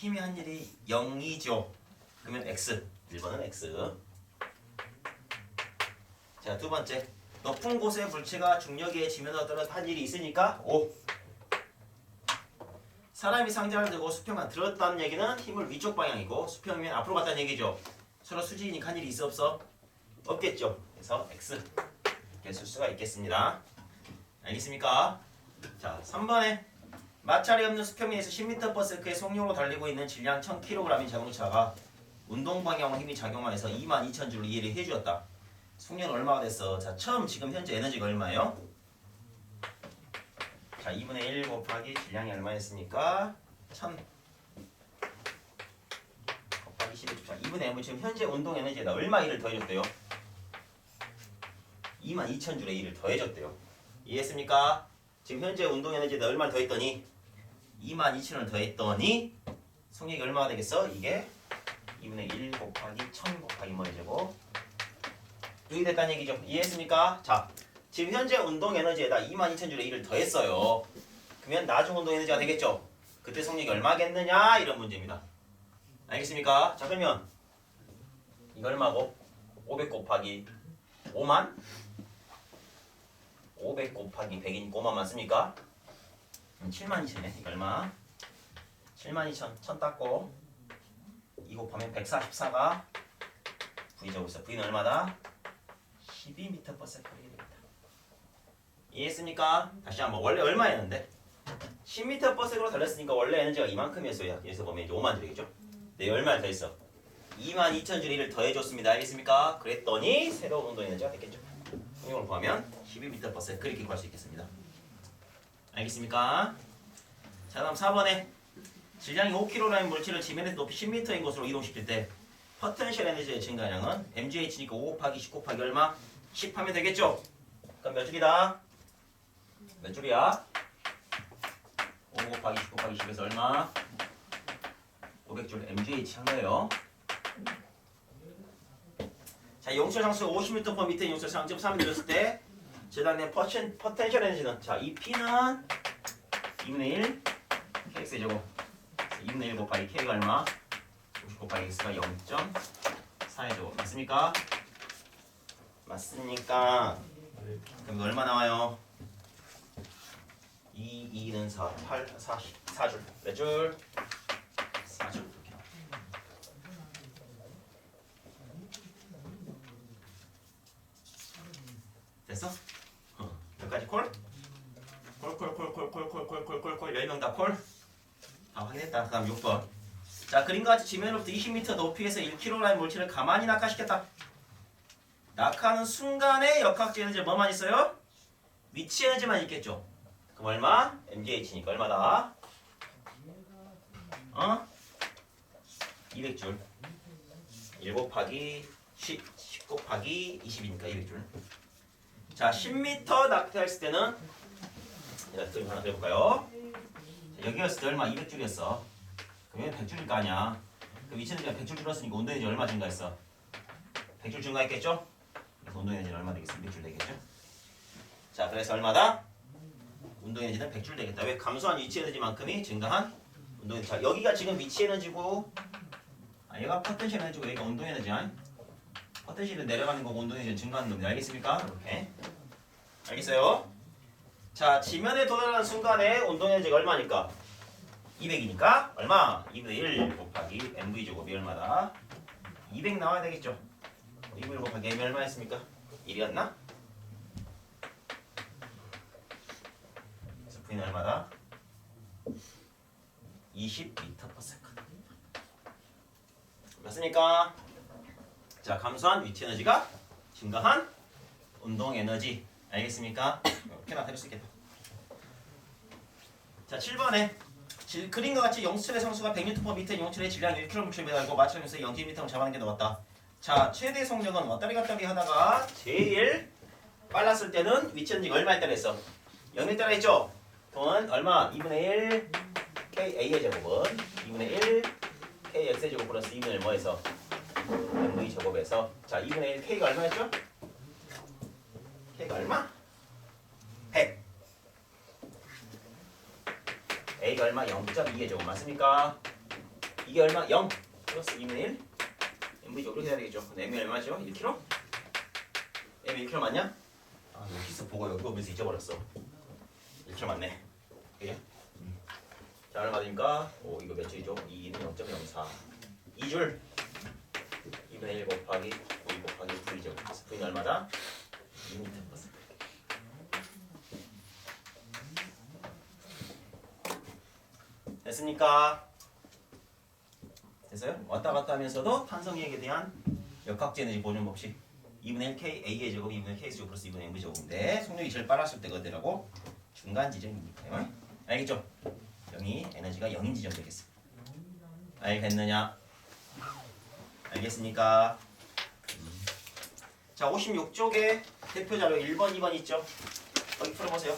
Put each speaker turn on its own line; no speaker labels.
힘이 한 일이 0이죠. 그러면 x. 1번은 x. 자, 두 번째. 높은 곳의 물체가 중력에 지면에 따라 한 일이 있으니까 5. 사람이 상자를 들고 수평만 들었다는 얘기는 힘을 위쪽 방향이고 수평이면 앞으로 갔다는 얘기죠. 서로 수직이니까 한 일이 있어 없어? 없겠죠. 그래서 x 이렇게 쓸 수가 있겠습니다. 알겠습니까? 자, 3번에 마찰이 없는 수평면에서 10m/s의 속력으로 달리고 있는 질량 1000kg인 자동차가 운동 방향 힘이 작용하여서 22,000줄로 이해를 해주었다. 속력은 얼마가 됐어? 자, 처음 지금 현재 에너지가 얼마예요? 자, 2분의 1 곱하기 질량이 얼마였습니까? 1000 곱하기 11. 자, 2분의 1은 지금 현재 운동 에너지에다 얼마 일을 더해줬대요? 22,000줄의 일을 더해줬대요. 이해했습니까? 지금 현재 운동 에너지에다 얼마를 더했더니 22,000을 더했더니 속력이 얼마가 되겠어? 이게 2분의 1 곱하기 1000 곱하기 뭐의 제곱 이게 됐다는 얘기죠. 이해했습니까? 자, 지금 현재 운동 에너지에다 22,000줄의 일을 더했어요. 그러면 나중 운동 에너지가 되겠죠. 그때 속력이 얼마겠느냐 이런 문제입니다. 알겠습니까? 자 그러면 이거 얼마고? 500 곱하기 5만 500 곱하기 100이니까 5만 맞습니까? 7만 2천이네. 이거 얼마? 7만 2천. 1000 땄고 2 곱하면 144가 V 적고 있어. V는 얼마다? 12m per second이 됩니다. 이해했습니까? 다시 한번 원래 얼마였는데? 10m per second으로 달렸으니까 원래 에너지가 이만큼이었어요. 여기서 보면 이제 5만 줄이겠죠? 네, 얼마를 더했어? 2만 2천 줄 일을 더해줬습니다. 알겠습니까? 그랬더니 새로운 운동 에너지가 됐겠죠. 이걸 구하면 12m per second 그렇게 구할 수 있겠습니다. 알겠습니까? 자 다음 4번에 질량이 5kg라는 물체를 지면에서 높이 10m인 곳으로 이동시킬 때 포텐셜 에너지의 증가량은 mgh니까 5 곱하기 10 곱하기 얼마? 10 하면 되겠죠? 그럼 몇 줄이다? 몇 줄이야? 5 곱하기 10 곱하기 10에서 얼마? 500줄 mgh 한 거예요. 자, 용철 상수 50m per m 용철 상점 3을 늘렸을 때 재단된 포텐, 포텐셜 에너지는 자, 이 P는 2분의 1 kx 제곱 2분의 1 곱하기 k가 얼마? 50 곱하기 x가 0.4의 제곱 맞습니까? 맞습니까? 그럼 얼마 나와요? 2, 2는 4, 8, 40, 4줄 몇 줄? 4줄 이렇게 나와요. 됐어? 어. 여기까지 콜? 콜 콜 콜 콜 콜 콜 콜 콜콜 10명 다 콜? 다 확인했다. 그 다음 6번. 자, 그림과 같이 지면으로부터 20m 높이에서 1kg라는 물체를 가만히 낙하시켰다. 낙하하는 순간에 역학적 에너지 뭐만 있어요? 위치 에너지만 있겠죠. 그럼 얼마? mgh니까 얼마다? 어? 200줄. 1 곱하기 10, 10 곱하기 20이니까 200줄. 자, 10m 낙하했을 때는 이거 하나 더 해볼까요? 자, 여기였을 때 얼마? 200줄이었어. 그러면 100줄일 거 아니야. 그 위치는 100줄 줄었으니까 운동 에너지 얼마 증가했어? 100줄 증가했겠죠? 그래서 운동 에너지는 얼마 되겠어? 200줄 되겠죠? 자, 그래서 얼마다? 운동 에너지는 100줄 되겠다. 왜? 감소한 위치 에너지만큼이 증가한 운동 에너지. 자, 여기가 지금 위치 에너지고 아, 얘가 포텐셜 에너지고 얘가 운동 에너지야. 포텐셜은 내려가는 거고 에너지는 증가하는 겁니다. 알겠습니까? 이렇게. 알겠어요? 자, 지면에 도달하는 순간에 에너지가 얼마니까? 200이니까 얼마? 2분의 1 곱하기 mv 제곱이 얼마다? 200 나와야 되겠죠? 2분의 1 곱하기 m이 얼마였습니까? 1이었나? 그래서 v는 얼마다? 20m per second 맞습니까? 자, 감소한 위치 에너지가 증가한 운동 에너지 알겠습니까? 이렇게 나타낼 수 있겠다. 자, 7번에 질, 그림과 같이 영수철의 성수가 100N/m인 용철의 질량 1kg 물체에 매달고 마찰하면서 0km를 잡아낸 게 나왔다. 자, 최대 속력은 왔다리 갔다리 하다가 제일 빨랐을 때는 위치 에너지가 얼마에 따라 했어? 0에 따라 했죠? 동은 얼마? 2분의 1 KA의 제곱은 2분의 1 KX의 제곱 플러스 2분의 1 뭐에서? 제곱에서 자 2분의 1 K가 얼마였죠? K가 얼마? 100 A가 얼마? 0.2의 제곱 맞습니까? 이게 얼마? 0 플러스 2분의 1 mv죠 그렇게 해야 되겠죠 근데 m이 얼마죠? 1kg? m 1kg 맞냐? 아 키스 보고 여기 보면서 잊어버렸어 1kg 맞네 그게? 자 얼마 되니까 오 이거 몇 줄이죠? 2는 0.04 2줄 2분의 1 곱하기 9 곱하기 9이죠 그래서 V는 얼마다? 2m 플러스 됐습니까? 됐어요? 왔다 갔다 하면서도 탄성이익에 대한 역학제 내지 보존 법칙 2분의 1 K A의 제곱 2분의 1 K 제곱 플러스 2분의 M 제곱인데 속력이 제일 빨랐을 때가 어디라고? 중간 지점이니까요 알겠죠? 0이 에너지가 0인 지점 되겠어 알겠느냐? 알겠습니까? 음. 자 56쪽에 대표 자료 1번 2번 있죠? 여기 풀어보세요